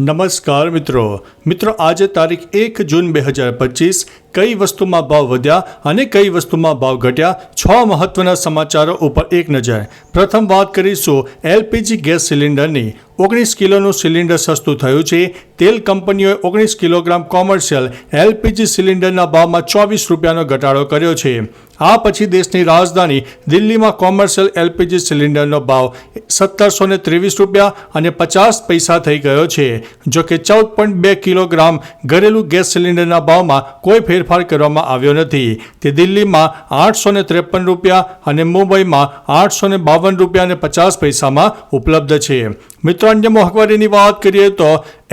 નમસ્કાર મિત્રો. મિત્રો, આજે તારીખ એક જૂન બે હજાર પચીસ, કઈ વસ્તુમાં ભાવ વધ્યા અને કઈ વસ્તુમાં ભાવ ઘટ્યા, છ મહત્વના સમાચારો ઉપર એક નજર. પ્રથમ વાત કરીશું, એલપીજી ગેસ સિલિન્ડરની ઓગણીસ કિલોનું સિલિન્ડર સસ્તું થયું છે. તેલ કંપનીઓએ ઓગણીસ કિલોગ્રામ કોમર્શિયલ એલપીજી સિલિન્ડરના ભાવમાં ચોવીસ રૂપિયાનો ઘટાડો કર્યો છે. આ પછી દેશની રાજધાની દિલ્હીમાં કોમર્શિયલ એલપીજી સિલિન્ડરનો ભાવ સત્તરસો ને ત્રેવીસ રૂપિયા અને પચાસ પૈસા થઈ ગયો છે. જો કે ચૌદ પોઈન્ટ બે કિલોગ્રામ ઘરેલું ગેસ સિલિન્ડરના ભાવમાં કોઈ ફેરફાર કરવામાં આવ્યો નથી. તે દિલ્હીમાં આઠસો ને ત્રેપન રૂપિયા અને મુંબઈમાં આઠસો ને બાવન રૂપિયા અને પચાસ પૈસામાં ઉપલબ્ધ છે. મિત્રો અન્ય મોંઘવારીની વાત કરીએ તો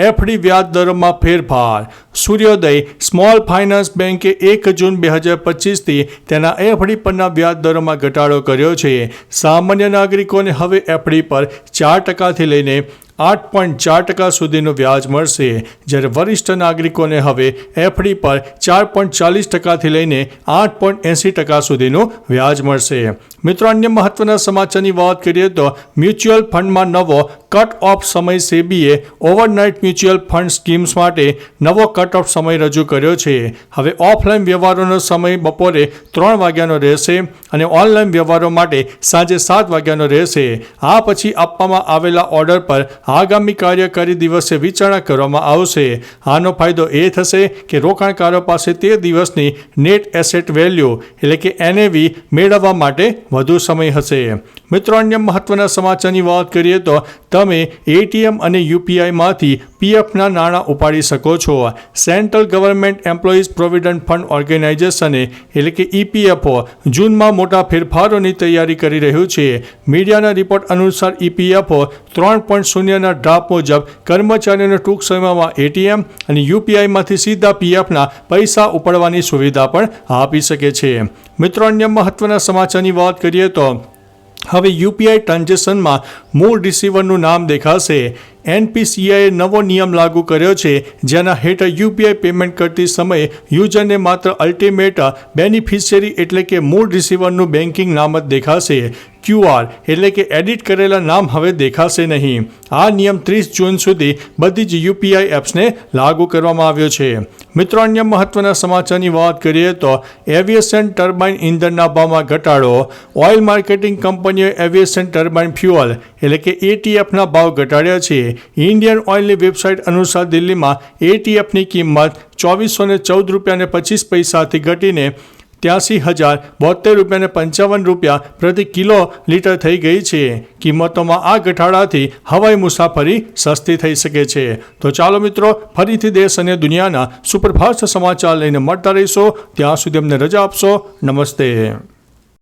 એફડી વ્યાજ દરોમાં ફેરફાર. સૂર્યોદય સ્મોલ ફાઇનાન્સ બેન્કે એક જૂન બે હજાર પચીસથી તેના એફડી પરના વ્યાજ દરોમાં ઘટાડો કર્યો છે. સામાન્ય નાગરિકોને હવે એફડી પર ચાર ટકાથી લઈને આઠ પોઈન્ટ ચાર ટકા સુધીનું વ્યાજ મળશે, જ્યારે વરિષ્ઠ નાગરિકોને હવે એફડી પર ચાર પોઈન્ટ ચાલીસ ટકાથી લઈને આઠ પોઈન્ટ એંસી ટકા સુધીનું વ્યાજ મળશે. મિત્રો, અન્ય મહત્વના સમાચારની વાત કરીએ તો મ્યુચ્યુઅલ ફંડમાં નવો કટ ઓફ સમય સેબીએ ઓવરનાઇટ મ્યુચ્યુઅલ ફંડ સ્કીમ્સ માટે નવો કટ ઓફ સમય રજૂ કર્યો છે. હવે ઓફલાઈન વ્યવહારોનો સમય બપોરે ત્રણ વાગ્યાનો રહેશે અને ઓનલાઈન વ્યવહારો માટે સાંજે સાત વાગ્યાનો રહેશે. આ પછી આપવામાં આવેલા ઓર્ડર પર આગામી કાર્યકારી દિવસે વિચારણા કરવામાં આવશે. આનો ફાયદો એ થશે કે રોકાણકારો પાસે તે દિવસની નેટ એસેટ વેલ્યુ, એટલે કે એનએવી, મેળવવા માટે વધુ સમય હશે. મિત્રો, અન્ય મહત્વના સમાચારની વાત કરીએ તો તમે એટીએમ અને યુપીઆઈમાંથી પીએફના નાણાં ઉપાડી શકો છો. Central government employees provident fund ઓર્ગેનાઇઝેશને એટલે કે ઈપીએફઓ, જૂનમાં મોટા ફેરફારોની તૈયારી કરી રહ્યું છે. મીડિયાના રિપોર્ટ અનુસાર ઈપીએફઓ ત્રણ પોઈન્ટ શૂન્યના ડ્રાફ્ટ મુજબ કર્મચારીઓને ટૂંક સમયમાં એટીએમ અને યુપીઆઈમાંથી સીધા પીએફના પૈસા ઉપાડવાની સુવિધા પણ આપી શકે છે. મિત્રો, અન્ય મહત્વના સમાચારની વાત કરીએ તો હવે યુપીઆઈ ટ્રાન્ઝેક્શનમાં મૂળ રિસીવરનું નામ દેખાશે. એનપીસીઆઈએ નવો નિયમ લાગુ કર્યો છે, જેના હેઠળ યુપીઆઈ પેમેન્ટ કરતી સમયે યુઝરને માત્ર અલ્ટિમેટ બેનિફિશિયરી એટલે કે મૂળ રિસીવરનું બેન્કિંગ નામ જ દેખાશે. ક્યુઆર એટલે કે એડિટ કરેલા નામ હવે દેખાશે નહીં. આ નિયમ ત્રીસ જૂન સુધી બધી જ યુપીઆઈ એપ્સને લાગુ કરવામાં આવ્યો છે. મિત્રો, અન્ય મહત્વના સમાચારની વાત કરીએ તો એવિએશન ટર્બાઇન ઇંધણના ભાવમાં ઘટાડો. ઓઇલ માર્કેટિંગ કંપનીઓએ એવિએશન ટર્બાઇન ફ્યુઅલ એટલે કે એટીએફના ભાવ ઘટાડ્યા છે. ઇન્ડિયન ઓઇલની વેબસાઇટ અનુસાર દિલ્હીમાં એટીએફની કિંમત ચોવીસો ને ચૌદ રૂપિયા પચીસ પૈસાથી ઘટીને ત્યાસી હજાર બોતેર રૂપિયાને પંચાવન રૂપિયા પ્રતિ કિલો લીટર થઈ ગઈ છે. કિંમતોમાં આ ઘટાડાથી હવાઈ મુસાફરી સસ્તી થઈ શકે છે. તો ચાલો મિત્રો, ફરીથી દેશ અને દુનિયાના સુપરફાસ્ટ સમાચાર લઈને મળતા રહીશો. ત્યાં સુધી અમને રજા આપશો. નમસ્તે.